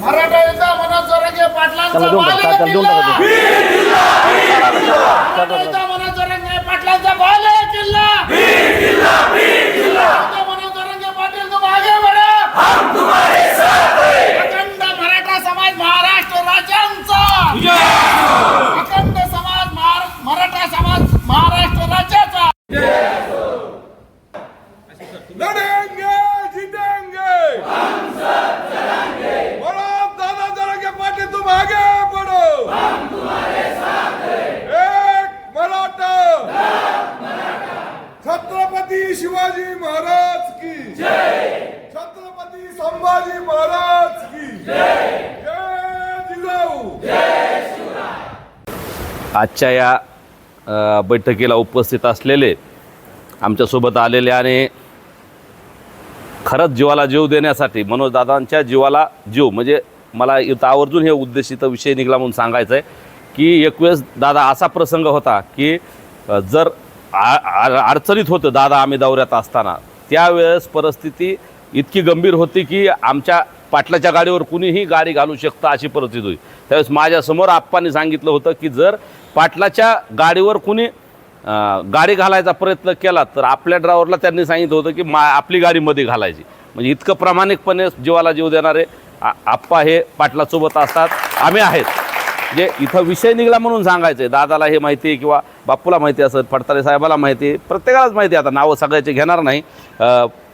मराठा युद्ध मनोज जोरंगे पाटलांचा त्याला देऊन टाका, त्याला देऊन टाका ते. मराठा युद्ध मनोज जोरंगे पाटलांचा बाले किल्ला युद्ध मनोज जोरंगे पाटील तुम आगे बढ़ो अखंड मराठा समाज महाराष्ट्र राज्यांचा अखंड समाज महार- मराठा समाज महाराष्ट्र राज्याचा लड़ेंगे जीतेंगे हम सब चलेंगे बोलो दादा जरा पार्टी तुम आगे बढ़ो हम तुम्हारे साथ एक मराठा छत्रपति शिवाजी महाराज की जय छत्रपति संभाजी महाराज की जय जय जिजाऊ आजच्या या बैठकीला उपस्थित असलेले आमच्यासोबत आलेले आणि खरंच जीवाला जीव देण्यासाठी मनोजदादांच्या जीवाला जीव म्हणजे मला इथं आवर्जून हे उद्देशित विषय निघाला म्हणून सांगायचं आहे की एक वेळेस दादा असा प्रसंग होता की जर आ- अडचणीत होतं दादा आम्ही दौऱ्यात असताना त्यावेळेस परिस्थिती इतकी गंभीर होती की आमच्या पाटलाच्या गाडीवर कुणीही गाडी घालू शकतं अशी परिस्थिती होती. त्यावेळेस माझ्यासमोर आप्पांनी सांगितलं होतं की जर पाटलाच्या गाडीवर कुणी गाडी घालायचा प्रयत्न केला तर आपल्या ड्रायव्हरला त्यांनी सांगितलं होतं की मा आपली गाडीमध्ये घालायची. म्हणजे इतकं प्रामाणिकपणे जीवाला जीव देणारे आप्पा हे पाटलासोबत असतात. आम्ही आहेत. जे इथं विषय निघाला म्हणून सांगायचं आहे दादाला हे माहिती आहे किंवा बापूला माहिती असेल फडतारे साहेबाला माहिती आहे. प्रत्येकालाच माहिती आहे. आता नावं सगळ्याचे घेणार नाही.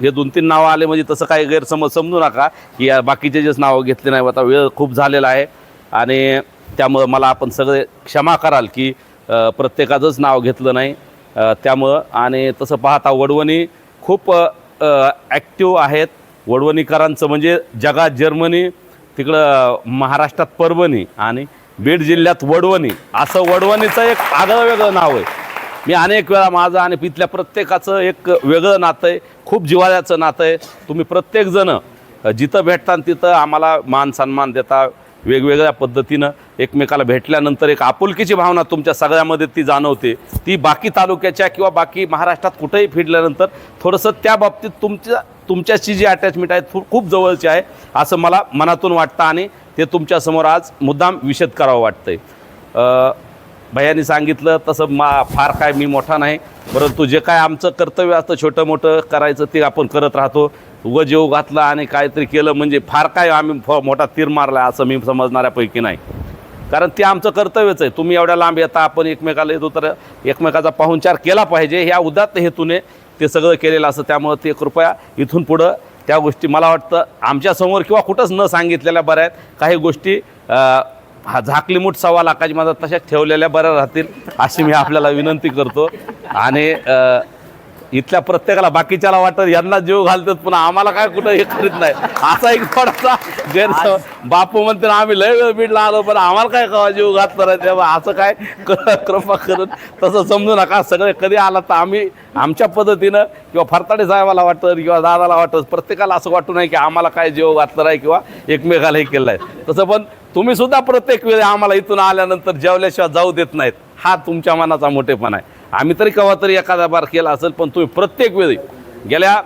हे दोन तीन नावं आले म्हणजे तसं काही गैरसमज समजू नका. की या बाकीचे जेच नावं घेतले नाही आता वेळ खूप झालेला आहे. आणि त्यामुळं मला आपण सगळे क्षमा कराल की प्रत्येकाचंच नाव घेतलं नाही. त्यामुळं आणि तसं पाहता वडवणी खूप ॲक्टिव्ह आहेत. वडवणीकरांचं म्हणजे जगात जर्मनी तिकडं महाराष्ट्रात परभणी आणि बीड जिल्ह्यात वडवणी. असं वडवणीचं एक आगळं वेगळं नाव आहे. मी अनेक वेळा माझं आणि तिथल्या प्रत्येकाचं एक वेगळं नातं आहे. खूप जिव्हाळ्याचं नातं आहे. तुम्ही प्रत्येकजणं जिथं भेटता तिथं आम्हाला मान सन्मान देता वेगवेगळ्या पद्धतीनं. एकमेकाला भेटल्यानंतर एक आपुलकीची भावना तुमच्या सगळ्यामध्ये ती जाणवते. ती बाकी तालुक्याच्या किंवा बाकी महाराष्ट्रात कुठेही फिरल्यानंतर थोडंसं त्या बाबतीत तुमच्या तुमच्याशी जी अटॅचमेंट आहे खूप जवळची आहे असं मला मनातून वाटतं. आणि ते तुमच्यासमोर आज मुद्दाम विषद करावं वाटतंय. आहे भैयानी सांगितलं तसं मा फार काय मी मोठा नाही परंतु जे काय आमचं कर्तव्य असतं छोटं मोठं करायचं ते आपण करत राहतो. व जेव घातला आणि काहीतरी केलं म्हणजे फार काय आम्ही फ मोठा तीर मारला असं मी समजणाऱ्यापैकी नाही. कारण ते आमचं कर्तव्यच आहे. तुम्ही एवढ्या लांब येता आपण एकमेकाला येतो तर एकमेकाचा पाहुणचार केला पाहिजे. ह्या उदात्त हेतूने ते सगळं केलेलं असं त्यामुळं ते कृपया इथून पुढं त्या गोष्टी मला वाटतं आमच्यासमोर किंवा कुठंच न सांगितलेल्या बऱ्या आहेत. काही गोष्टी हा झाकली मूठ सव्वा लाखाची माझा तशाच ठेवलेल्या बऱ्या राहतील अशी मी आपल्याला विनंती करतो. आणि इथल्या प्रत्येकाला बाकीच्याला वाटत यांना जीव घालतात पण आम्हाला काय कुठं हे करीत नाही. असा एक थोडासा गैरसमज बापू म्हणते ना आम्ही लय वेळ बीडला आलो पण आम्हाला काय कवा जीव नाही तेव्हा असं काय कृपा करून तसं समजू नका. सगळे कधी आला तर आम्ही आमच्या पद्धतीनं किंवा फरताडे साहेबाला वाटतं किंवा दादाला वाटतं प्रत्येकाला असं वाटू नाही की आम्हाला काय जीव घातलं नाही किंवा एकमेकाला हे केलं आहे तसं पण तुम्ही सुद्धा प्रत्येक वेळी आम्हाला इथून आल्यानंतर जेवल्याशिवाय जाऊ देत नाहीत. हा तुमच्या मनाचा मोठेपणा आहे. आम्ही तरी केव्हा तरी एखादा बार केला असेल पण तुम्ही प्रत्येक वेळी गेल्या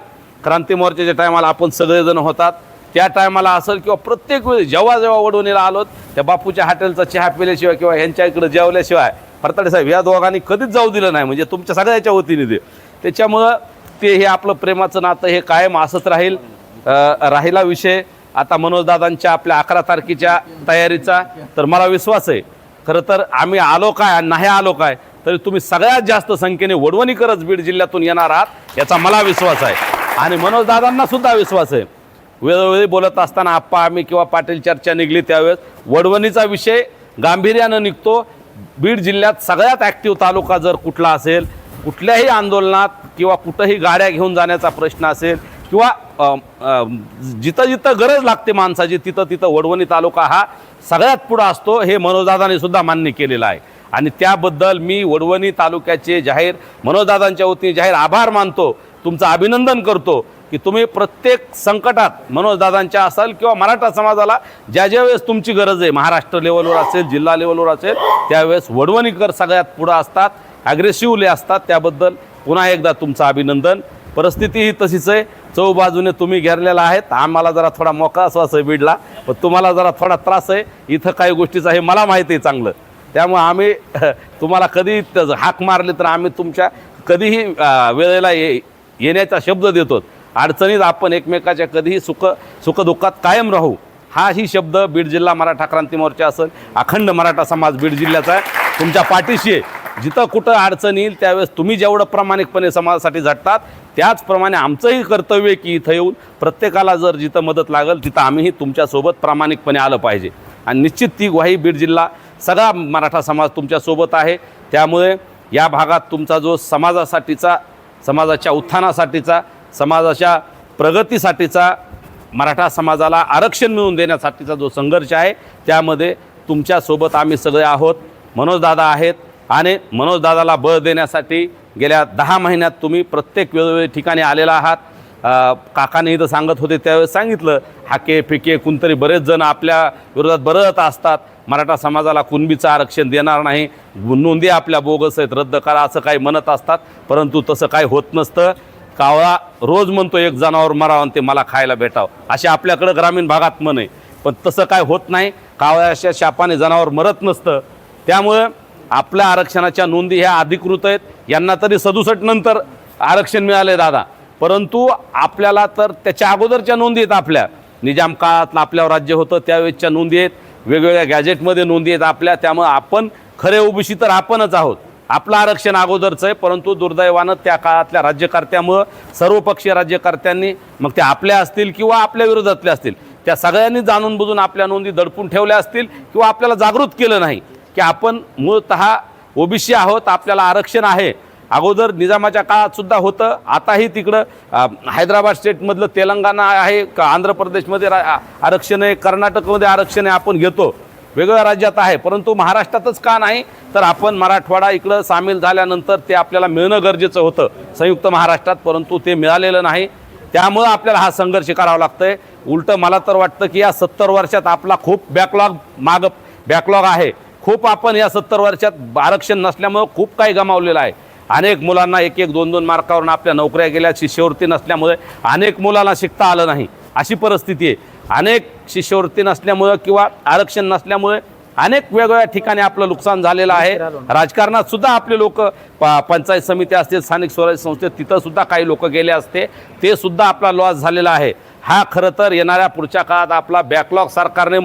क्रांती मोर्चाच्या टायमाला आपण सगळेजण होतात त्या टायमाला असेल किंवा प्रत्येक वेळी जेव्हा जेव्हा वडवणीला आलो त्या बापूच्या हॉटेलचा चहा पिल्याशिवाय किंवा ह्यांच्या इकडे जेवल्याशिवाय फरताडे साहेब या दोघांनी कधीच जाऊ दिलं नाही. म्हणजे तुमच्या सगळ्याच्या वतीने ते. त्याच्यामुळं ते हे आपलं प्रेमाचं नातं हे कायम असत राहील. राहिला विषय. आता मनोजदादांच्या आपल्या अकरा तारखेच्या तयारीचा तर मला विश्वास आहे खरं तर आम्ही आलो काय आणि नाही आलो काय तरी तुम्ही सगळ्यात जास्त संख्येने वडवणीकरच बीड जिल्ह्यातून येणार आहात याचा मला विश्वास आहे. आणि मनोजदादांना सुद्धा विश्वास आहे. वेळोवेळी बोलत असताना आप्पा आम्ही किंवा पाटील चर्चा निघली त्यावेळेस वडवणीचा विषय गांभीर्यानं निघतो. बीड जिल्ह्यात सगळ्यात ॲक्टिव्ह तालुका जर कुठला असेल कुठल्याही आंदोलनात किंवा कुठंही गाड्या घेऊन जाण्याचा प्रश्न असेल किंवा जिथं जिथं गरज लागते माणसाची तिथं तिथं वडवणी तालुका हा सगळ्यात पुढं असतो हे मनोजदादाने सुद्धा मान्य केलेलं आहे. आणि त्याबद्दल मी वडवणी तालुक्याचे जाहीर मनोजदादांच्या वतीने जाहीर आभार मानतो. तुमचं अभिनंदन करतो की तुम्ही प्रत्येक संकटात मनोजदादांच्या असाल किंवा मराठा समाजाला ज्या ज्या वेळेस तुमची गरज आहे महाराष्ट्र लेवलवर असेल जिल्हा लेवलवर असेल त्यावेळेस वडवणीकर सगळ्यात पुढं असतात ॲग्रेसिव्हली असतात. त्याबद्दल पुन्हा एकदा तुमचं अभिनंदन. परिस्थिती ही तशीच आहे. चौ बाजूने तुम्ही घेरलेला आहेत. आम्हाला जरा थोडा मोका श्वास आहे बीडला. पण तुम्हाला जरा थोडा त्रास आहे. इथं काही गोष्टीचा हे मला माहिती आहे चांगलं. त्यामुळे आम्ही तुम्हाला कधी हाक मारले तर आम्ही तुमच्या कधीही वेळेला ये येण्याचा शब्द देतो. अडचणीत आपण एकमेकाच्या कधीही सुख सुखदुःखात कायम राहू. हा ही शब्द बीड जिल्हा मराठा क्रांती मोर्चा असेल अखंड मराठा समाज बीड जिल्ह्याचा आहे. तुमच्या पाठीशी आहे. जिथं कुठं अडचण येईल त्यावेळेस तुम्ही जेवढं प्रामाणिकपणे समाजासाठी झटतात त्याचप्रमाणे आमचंही कर्तव्य आहे की इथं येऊन प्रत्येकाला जर जिथं मदत लागेल तिथं आम्हीही तुमच्यासोबत प्रामाणिकपणे आलं पाहिजे. आणि निश्चित ती ग्वाही बीड जिल्हा सगळा मराठा समाज तुमच्यासोबत आहे. त्यामुळे या भागात तुमचा जो समाजासाठीचा समाजाच्या उत्थानासाठीचा समाजाच्या प्रगतीसाठीचा मराठा समाजाला आरक्षण मिळवून देण्यासाठीचा जो संघर्ष आहे त्यामध्ये तुमच्यासोबत आम्ही सगळे आहोत. मनोजदादा आहेत आणि मनोजदादाला बळ देण्यासाठी गेल्या दहा महिन्यात तुम्ही प्रत्येक वेगवेगळ्या ठिकाणी आलेला आहात. काकाने इथं सांगत होते त्यावेळेस सांगितलं हाके फिके कोणतरी बरेच जण आपल्या विरोधात बरत असतात. मराठा समाजाला कुणबीचं आरक्षण देणार नाही. नोंदी आपल्या बोगस आहेत रद्द करा असं काही म्हणत असतात. परंतु तसं काही होत नसतं. कावळा रोज म्हणतो एक जनावर मरावं आणि ते मला खायला भेटावं. असे आपल्याकडं ग्रामीण भागात म्हण आहे. पण तसं काय होत नाही. कावळ्याच्या शापाने जनावर मरत नसतं. त्यामुळं आपल्या आरक्षणाच्या नोंदी ह्या अधिकृत आहेत. यांना तरी सदुसष्ट नंतर आरक्षण मिळाले दादा. परंतु आपल्याला तर त्याच्या अगोदरच्या नोंदी आहेत आपल्या. निजाम काळातलं आपल्यावर राज्य होतं त्यावेळेसच्या नोंदी आहेत. वेगवेगळ्या गॅजेटमध्ये नोंदी आहेत आपल्या. त्यामुळं आपण खरे ओबीसी तर आपणच आहोत. आपलं आरक्षण अगोदरचं आहे परंतु दुर्दैवानं त्या काळातल्या राज्यकर्त्यामुळं सर्वपक्षीय राज्यकर्त्यांनी मग ते आपल्या असतील किंवा आपल्या विरोधातले असतील त्या सगळ्यांनी जाणून बुजून आपल्या नोंदी दडपून ठेवल्या असतील किंवा आपल्याला जागृत केलं नाही की आपण मूळतः ओबीसी आहोत आपल्याला आरक्षण आहे. अगोदर निजामाच्या काळात सुद्धा होतं. आताही तिकडं हैदराबाद स्टेटमधलं तेलंगणा आहे का आंध्र प्रदेशमध्ये रा- आरक्षण आहे कर्नाटकमध्ये आरक्षण आहे आपण घेतो. वेगवेगळ्या राज्यात आहे परंतु महाराष्ट्रातच का नाही तर आपण मराठवाडा इकडं सामील झाल्यानंतर ते आपल्याला मिळणं गरजेचं होतं संयुक्त महाराष्ट्रात परंतु ते मिळालेलं नाही. त्यामुळं आपल्याला हा संघर्ष करावा लागतंय. उलटं मला तर वाटतं की या सत्तर वर्षात आपला खूप बॅकलॉग माग बॅकलॉग आहे. खूप आपण या सत्तर वर्षात आरक्षण नसल्यामुळं खूप काही गमावलेलं आहे. अनेक मुलांना एक एक दोन दोन मार्कावरून आपल्या नोकऱ्या गेल्या शिष्यवृत्ती नसल्यामुळे अनेक मुलांना शिकता आलं नाही. अशी परिस्थिती आहे. अनेक शिष्यवृत्ती नसल्यामुळं किंवा आरक्षण नसल्यामुळे अनेक वेगवेगळ्या ठिकाणी आपलं नुकसान झालेलं आहे. राजकारणात सुद्धा आपले लोक पंचायत समिती असतील स्थानिक स्वराज्य संस्थेत तिथं सुद्धा काही लोक गेले असते. ते सुद्धा आपला लॉस झालेला आहे. हा खरं तर येणाऱ्या पुढच्या काळात आपला बॅकलॉग सरकारने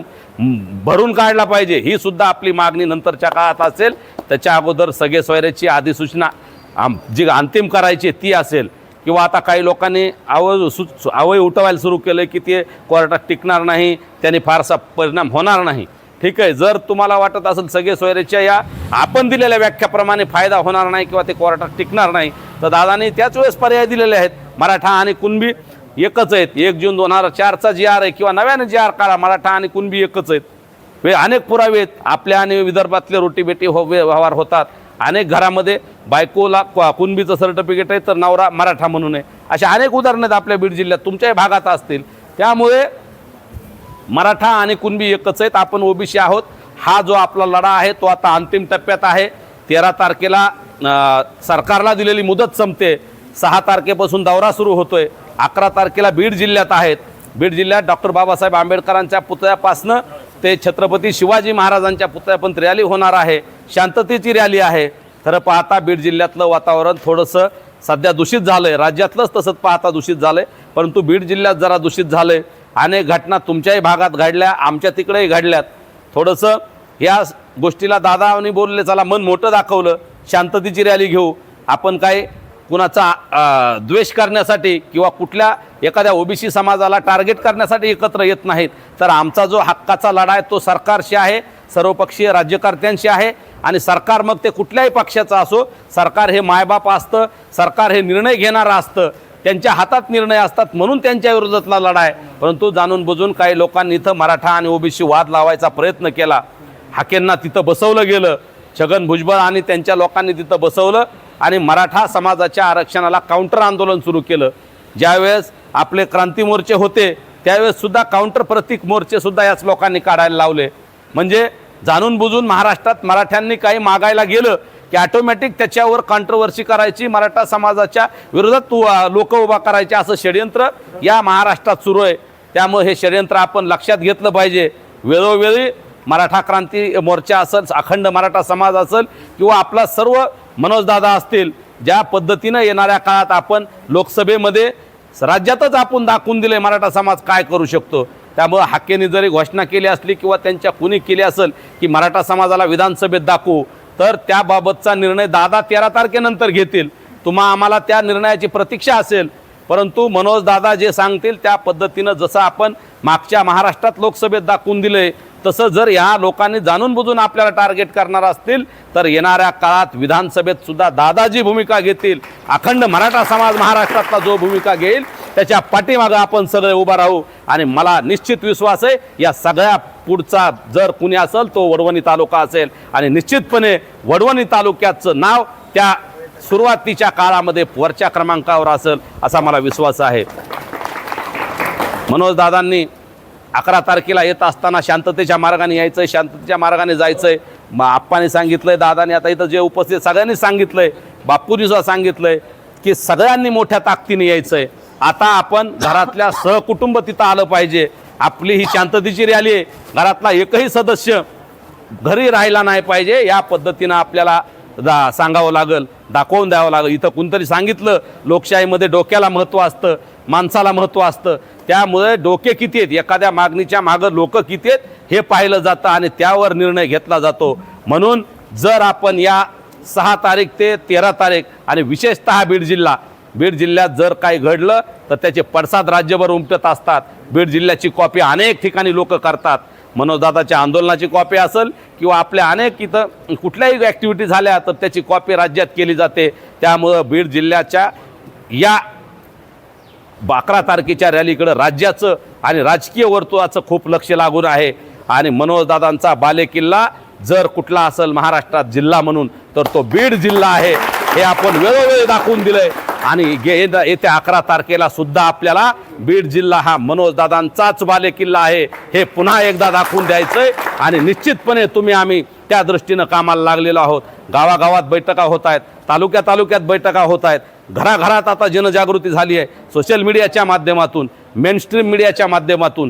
भरून काढला पाहिजे. ही सुद्धा आपली मागणी नंतरच्या काळात असेल. त्याच्या अगोदर सगळे सोयऱ्याची अधिसूचना आम जी अंतिम करायची ती असेल. किंवा आता काही लोकांनी आवय सु सु- आवय उठवायला सुरू केलं की ते कोर्टात टिकणार नाही त्याने फारसा परिणाम होणार नाही. ठीक आहे जर तुम्हाला वाटत असेल सगळे सोयरेच्या या आपण दिलेल्या व्याख्याप्रमाणे फायदा होणार नाही किंवा ते कोर्टात टिकणार नाही तर दादाने त्याच वेळेस पर्याय दिलेले आहेत. मराठा आणि कुणबी एकच आहेत. एक जून दोन हजार चारचा जी आर आहे किंवा नव्याने जी आर काढा मराठा आणि कुणबी एकच आहेत. वे अनेक पुरावे आहेत. आपल्या आणि विदर्भातले रोटीबेटी हो व्यवहार होतात. अनेक घरामध्ये बायकोला कुणबीचं सर्टिफिकेट आहे तर नवरा मराठा म्हणून आहे अशा अनेक उदाहरणं आहेत आपल्या बीड जिल्ह्यात. तुमच्याही भागात असतील. त्यामुळे मराठा आणि कुणबी एकच आहेत. आपण ओबीसी आहोत. हा जो आपला लढा आहे तो आता अंतिम टप्प्यात आहे. तेरा तारखेला सरकारला दिलेली मुदत संपते. सहा तारखेपासून दौरा सुरू होतोय. अकरा तारखेला बीड जिल्ह्यात आहेत. बीड जिल्ह्यात डॉक्टर बाबासाहेब आंबेडकरांच्या पुतळ्यापासनं ते छत्रपती शिवाजी महाराजांच्या पुतळ्यापर्यंत रॅली होणार आहे. शांततेची रॅली आहे. खरं पाहता बीड जिल्ह्यातलं वातावरण थोडंसं सध्या दूषित झालं आहे राज्यातलंच तसंच पाहता दूषित झालं आहे परंतु बीड जिल्ह्यात जरा दूषित झालं आहे अनेक घटना तुमच्याही भागात घडल्या आमच्या तिकडेही घडल्यात. थोडंसं या गोष्टीला दादानी बोलले चला मन मोठं दाखवलं. शांततेची रॅली घेऊ. आपण काय कुणाचा द्वेष करण्यासाठी किंवा कुठल्या एखाद्या ओबीसी समाजाला टार्गेट करण्यासाठी एकत्र येत नाहीत. तर आमचा जो हक्काचा लढा आहे तो सरकारशी आहे सर्वपक्षीय राज्यकर्त्यांशी आहे आणि सरकार मग ते कुठल्याही पक्षाचं असो सरकार हे मायबाप असतं सरकार हे निर्णय घेणारं असतं त्यांच्या हातात निर्णय असतात म्हणून त्यांच्या विरोधातला लढा आहे. परंतु जाणून बुजून काही लोकांनी इथं मराठा आणि ओबीसी वाद लावायचा प्रयत्न केला. हाकेंना तिथं बसवलं गेलं. छगन भुजबळ आणि त्यांच्या लोकांनी तिथं बसवलं. आणि मराठा समाजाच्या आरक्षणाला काउंटर आंदोलन सुरू केलं. ज्यावेळेस आपले क्रांती मोर्चे होते त्यावेळेससुद्धा काउंटर प्रतीक मोर्चेसुद्धा याच लोकांनी काढायला लावले. म्हणजे जाणून बुजून महाराष्ट्रात मराठ्यांनी काही मागायला गेलं की ऑटोमॅटिक त्याच्यावर कॉन्ट्रोवर्सी करायची मराठा समाजाच्या विरोधात लोक उभा करायचे असं षडयंत्र या महाराष्ट्रात सुरू आहे. त्यामुळे हे षडयंत्र आपण लक्षात घेतलं पाहिजे. वेळोवेळी मराठा क्रांती मोर्चा असेल अखंड मराठा समाज असेल किंवा आपला सर्व मनोजदादा असतील ज्या पद्धतीनं येणाऱ्या काळात आपण लोकसभेमध्ये राज्यातच आपण दाखवून दिले मराठा समाज काय करू शकतो. त्यामुळं हाकेने जरी घोषणा केली असली किंवा त्यांच्या कुणी केली असेल की मराठा समाजाला विधानसभेत दाखवू तर त्याबाबतचा निर्णय दादा तेरा तारखेनंतर घेतील. तुम्हा आम्हाला त्या निर्णयाची प्रतीक्षा असेल. परंतु मनोज दादा जे सांगतील त्या पद्धतीनं जसं आपण मागच्या महाराष्ट्रात लोकसभेत दाखवून दिले तसं जर ह्या लोकांनी जाणून बुजून आपल्याला टार्गेट करणार असतील तर येणाऱ्या काळात विधानसभेत सुद्धा दादाजी भूमिका घेतील. अखंड मराठा समाज महाराष्ट्रातला जो भूमिका घेईल त्याच्या पाठीमागं आपण सगळे उभा राहू. आणि मला निश्चित विश्वास आहे या सगळ्या पुढचा जर कुणी असेल तो वडवणी तालुका असेल. आणि निश्चितपणे वडवणी तालुक्याचं नाव त्या सुरुवातीच्या काळामध्ये वरच्या क्रमांकावर असेल असा मला विश्वास आहे. मनोजदादांनी अकरा तारखेला येत असताना शांततेच्या मार्गाने यायचं आहे शांततेच्या मार्गाने जायचं आहे मग आप्पाने सांगितलं आहे दादाने आता इथं जे उपस्थित सगळ्यांनी सांगितलं आहे बापूनी सुद्धा सांगितलं आहे की सगळ्यांनी मोठ्या ताकदीने यायचं आहे आता आपण घरातल्या सहकुटुंब तिथं आलं पाहिजे. आपली ही शांततेची रॅली आहे. घरातला एकही सदस्य घरी राहिला नाही पाहिजे. या पद्धतीनं आपल्याला दा सांगावं लागेल दाखवून द्यावं लागेल. इथं कोणतरी सांगितलं लोकशाहीमध्ये डोक्याला महत्त्व असतं माणसाला महत्त्व असतं. त्यामुळे डोके किती आहेत? एखाद्या मागणीच्या मागं लोक किती आहेत? हे पाहिलं जातं आणि त्यावर निर्णय घेतला जातो. म्हणून जर आपण या सहा तारीख ते तेरा तारीख आणि विशेषतः बीड जिल्हा बीड जिल्ह्यात जर काही घडलं तर त्याचे पडसाद राज्यभर उमटत असतात. बीड जिल्ह्याची कॉपी अनेक ठिकाणी लोक करतात. मनोजदादाच्या आंदोलनाची कॉपी असेल किंवा आपल्या अनेक इथं कुठल्याही ॲक्टिव्हिटी झाल्या तर त्याची कॉपी राज्यात केली जाते. त्यामुळं बीड जिल्ह्याच्या या अकरा तारखेच्या रॅलीकडं राज्याचं आणि राजकीय वर्तुळाचं खूप लक्ष लागून आहे. आणि मनोजदादांचा बालेकिल्ला जर कुठला असेल महाराष्ट्रात जिल्हा म्हणून तर तो बीड जिल्हा आहे. हे आपण वेळोवेळी दाखवून दिलंय. आणि गे- येत्या अकरा तारखेला सुद्धा आपल्याला बीड जिल्हा हा मनोजदादांचाच बालेकिल्ला आहे. हे पुन्हा एकदा दाखवून द्यायचंय. आणि निश्चितपणे तुम्ही आम्ही त्या दृष्टीनं कामाला लागलेलो आहोत. गावागावात बैठका होत आहेत. तालुक्या तालुक्यात बैठका होत आहेत. घराघरात आता जनजागृती झाली आहे. सोशल मीडियाच्या माध्यमातून मेनस्ट्रीम मीडियाच्या माध्यमातून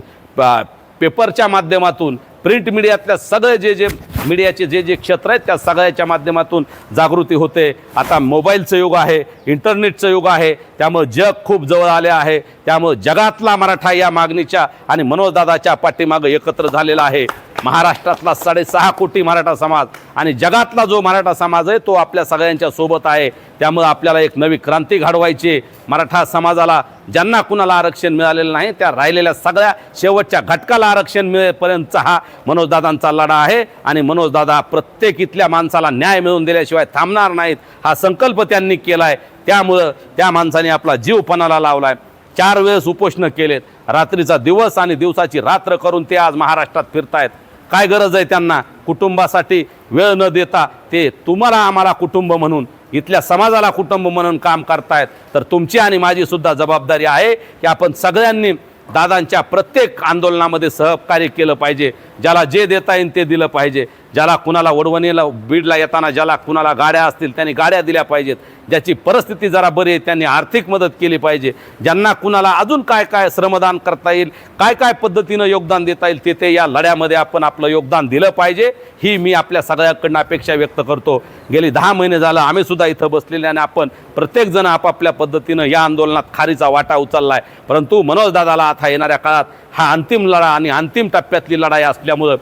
पेपरच्या माध्यमातून प्रिंट मीडियातल्या सगळे जे जे मीडियाचे जे जे क्षेत्र आहेत त्या सगळ्याच्या माध्यमातून जागृती होते. आता मोबाईलचं युग आहे इंटरनेटचं युग आहे त्यामुळं जग खूप जवळ आले आहे त्यामुळं जगातला मराठा या मागणीच्या आणि मनोजदादाच्या पाठीमागं एकत्र झालेला आहे. महाराष्ट्रातला साडेसहा कोटी मराठा समाज आणि जगातला जो मराठा समाज आहे तो आपल्या सगळ्यांच्या सोबत आहे. त्यामुळे आपल्याला एक नवी क्रांती घडवायची मराठा समाजाला ज्यांना कुणाला आरक्षण मिळालेलं नाही त्या राहिलेल्या सगळ्या शेवटच्या घटकाला आरक्षण मिळेपर्यंतचा हा मनोजदादांचा लढा आहे. आणि मनोजदादा प्रत्येक इथल्या माणसाला न्याय मिळवून दिल्याशिवाय थांबणार नाहीत हा संकल्प त्यांनी केला आहे त्यामुळं त्या माणसाने आपला जीव पणाला लावला आहे चार वेळेस उपोषणं केलेत. रात्रीचा दिवस आणि दिवसाची रात्र करून ते आज महाराष्ट्रात फिरतायत. काय गरज आहे त्यांना? कुटुंबासाठी वेळ न देता ते तुम्हाला आम्हाला कुटुंब म्हणून इथल्या समाजाला कुटुंब म्हणून काम करतायत. तर तुमची आणि माझीसुद्धा जबाबदारी आहे की आपण सगळ्यांनी दादांच्या प्रत्येक आंदोलनामध्ये सहकार्य केलं पाहिजे. ज्याला जे देता येईल ते दिलं पाहिजे. ज्याला कुणाला वडवणीला बीडला येताना ज्याला कुणाला गाड्या असतील त्यांनी गाड्या दिल्या पाहिजेत. ज्याची परिस्थिती जरा बरी आहे त्यांनी आर्थिक मदत केली पाहिजे. ज्यांना कुणाला अजून काय काय श्रमदान करता येईल काय काय पद्धतीनं योगदान देता येईल तिथे या लढ्यामध्ये आपण आपलं योगदान दिलं पाहिजे. ही मी आपल्या सगळ्याकडनं अपेक्षा व्यक्त करतो. गेली दहा महिने झालं आम्ही सुद्धा इथं बसलेले आणि आपण प्रत्येकजण आपापल्या पद्धतीनं या आंदोलनात खारीचा वाटा उचलला आहे परंतु मनोजदादाला आता येणाऱ्या काळात हा अंतिम लढा आणि अंतिम टप्प्यातली लढाई असल्यामुळं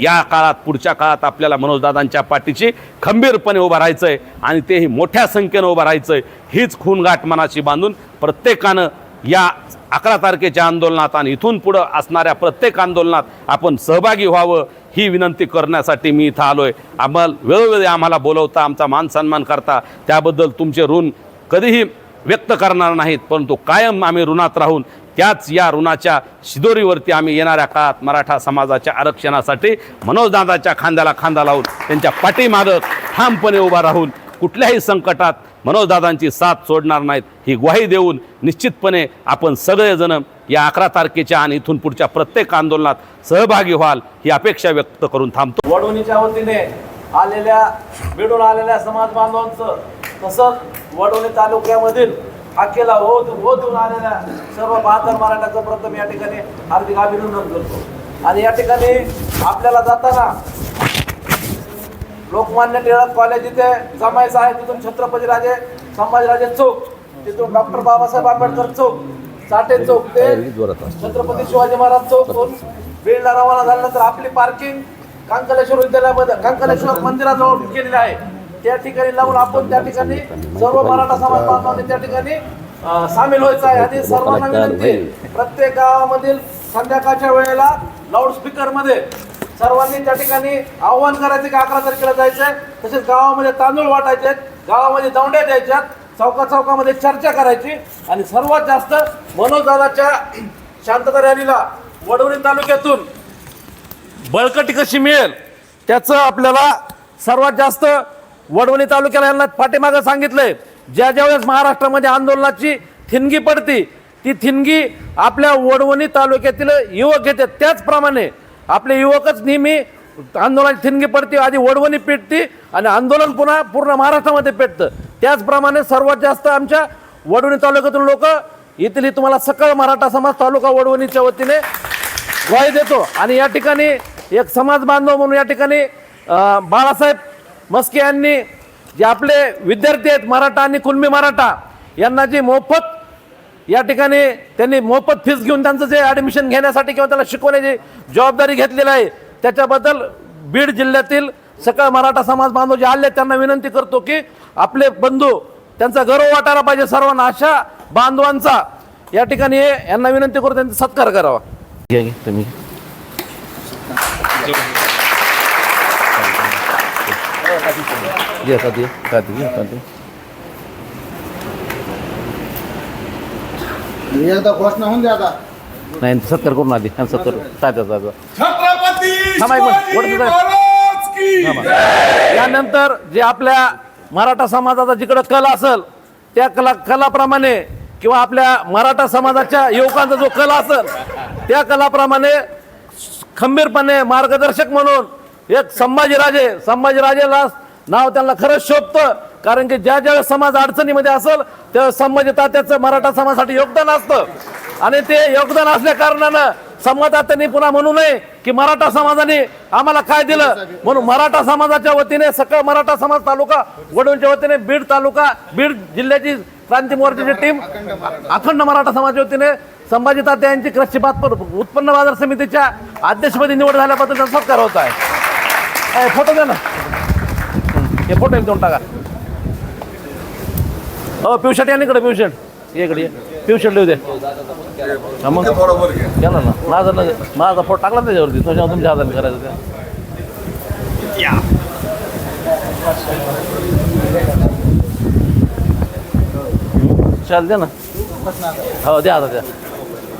या काळात पुढच्या काळात आपल्याला मनोजदादांच्या पाठीशी खंबीरपणे उभं राहायचं आहे आणि तेही मोठ्या संख्येनं उभं राहायचं आहे हीच खूनगाठ मनाशी बांधून प्रत्येकानं या अकरा तारखेच्या आंदोलनात आणि इथून पुढं असणाऱ्या प्रत्येक आंदोलनात आपण सहभागी व्हावं ही विनंती करण्यासाठी मी इथं आलो आहे आम्हाला वेळोवेळी आम्हाला बोलवता आमचा मान सन्मान करता त्याबद्दल तुमचे ऋण कधीही व्यक्त करणार नाहीत परंतु कायम आम्ही ऋणात राहून त्याच या ऋणाच्या शिदोरीवरती आम्ही येणाऱ्या काळात मराठा समाजाच्या आरक्षणासाठी मनोजदादाच्या खांद्याला खांदा लावून त्यांच्या पाठीमागं ठामपणे उभा राहून कुठल्याही संकटात मनोजदादांची साथ सोडणार नाहीत ही ग्वाही देऊन निश्चितपणे आपण सगळेजण या अकरा तारखेच्या आणि इथून पुढच्या प्रत्येक आंदोलनात सहभागी व्हाल ही अपेक्षा व्यक्त करून थांबतो. वडवणीच्या वतीने आलेल्या मिळून आलेल्या समाज बांधवांचं तसंच वडवणी तालुक्यामधील अखेला होत होतून आलेल्या सर्व बहात्तर मराठाचं प्रथम या ठिकाणी हार्दिक अभिनंदन करतो. आणि या ठिकाणी आपल्याला जाताना लोकमान्य टिळक कॉलेज इथे जमायचं आहे तिथून छत्रपती राजे संभाजीराजे चौक तिथून डॉक्टर बाबासाहेब आंबेडकर चौक साठे चौक ते छत्रपती शिवाजी महाराज चौकून बीडला रवाना झाल्यानंतर आपली पार्किंग कांकलेश्वर विद्यालयामध्ये कांकलेश्वर मंदिराजवळ केलेली आहे. त्या ठिकाणी लावून आपण त्या ठिकाणी सर्व मराठा समाज बांधवांनी त्या ठिकाणी सामील व्हायचं आहे. आणि सर्वांना विनंती आहे, प्रत्येक गावामधील संध्याकाळच्या वेळेला लाऊडस्पीकरमध्ये सर्वांनी त्या ठिकाणी आव्हान करायचं की अकरा तारखेला जायचंय. तसेच गावामध्ये तांदूळ वाटायचे गावामध्ये दौंड्या द्यायच्यात चौका चौकामध्ये चर्चा करायची आणि सर्वात जास्त मनोजदादाच्या शांतता रॅलीला वडवणी तालुक्यातून बळकटी कशी मिळेल त्याचं आपल्याला सर्वात जास्त वडवणी तालुक्याला यांना पाठीमागं सांगितलंय. ज्या ज्यावेळेस महाराष्ट्रामध्ये आंदोलनाची थिनगी पडती ती थिनगी आपल्या वडवणी तालुक्यातील युवक घेतात. त्याचप्रमाणे आपले युवकच नेहमी आंदोलनाची थिनगी पडते आधी वडवणी पेटते आणि आंदोलन पुन्हा पूर्ण महाराष्ट्रामध्ये पेटतं. त्याचप्रमाणे सर्वात जास्त आमच्या वडवणी तालुक्यातून लोक इथली तुम्हाला सकळ मराठा समाज तालुका वडवणीच्या वतीने ग्वाही देतो. आणि या ठिकाणी एक समाज बांधव म्हणून या ठिकाणी बाळासाहेब मस्के यांनी जे आपले विद्यार्थी आहेत मराठा आणि कुणबी मराठा यांना जी मोफत या ठिकाणी त्यांनी मोफत फीस घेऊन त्यांचं जे ॲडमिशन घेण्यासाठी किंवा त्याला शिकवण्याची जबाबदारी घेतलेली आहे त्याच्याबद्दल बीड जिल्ह्यातील सकळ मराठा समाज बांधव जे आले त्यांना विनंती करतो की आपले बंधू त्यांचा गर्व वाटायला पाहिजे सर्वांना अशा बांधवांचा या ठिकाणी यांना विनंती करू त्यांचा सत्कार करावा. तुम्ही. घ्या घ्या का घ्या का एकदा घोषणा होऊन द्या आता. नाही सत्कार करून आधी. हा, सत्कार तात्या तात्या. छत्रपती थांबा एक मिनिट. शिवाजी वरती जा. महाराज की यानंतर जे आपल्या मराठा समाजाचा जिकडं कल असेल त्या कला कलाप्रमाणे किंवा आपल्या मराठा समाजाच्या युवकांचा जो कला असेल त्या कलाप्रमाणे खंबीरपणे मार्गदर्शक म्हणून एक संभाजीराजे संभाजीराजेला नाव त्यांना खरंच शोभतं कारण की ज्या ज्या समाज अडचणीमध्ये असेल त्या संभाजी तात्याचं मराठा समाजासाठी योगदान असतं. आणि ते योगदान असल्या कारणानं संवादात्यांनी पुन्हा म्हणू नये की मराठा समाजाने आम्हाला काय दिलं? म्हणून मराठा समाजाच्या वतीने सकळ मराठा समाज तालुका वडूनच्या वतीने बीड तालुका बीड जिल्ह्याची क्रांती मोर्चाची टीम अखंड मराठा समाजाच्या वतीने संभाजी तात्या यांची कृषी बात उत्पन्न बाजार समितीच्या अध्यक्षपदी निवड झाल्याबद्दल सत्कार होत आहे. फोटो द्या ना हे फोटो एक देऊन टाका हो पिवशट या इकडे पिवशट इकडे ये. पिवशट लिहू दे हा मग केलं ना माझा न- माझा फोटो टाकला ना त्याच्यावरती तुझ्या तुमच्या हाताने करायचं ते चाल दे ना हो द्या आता द्या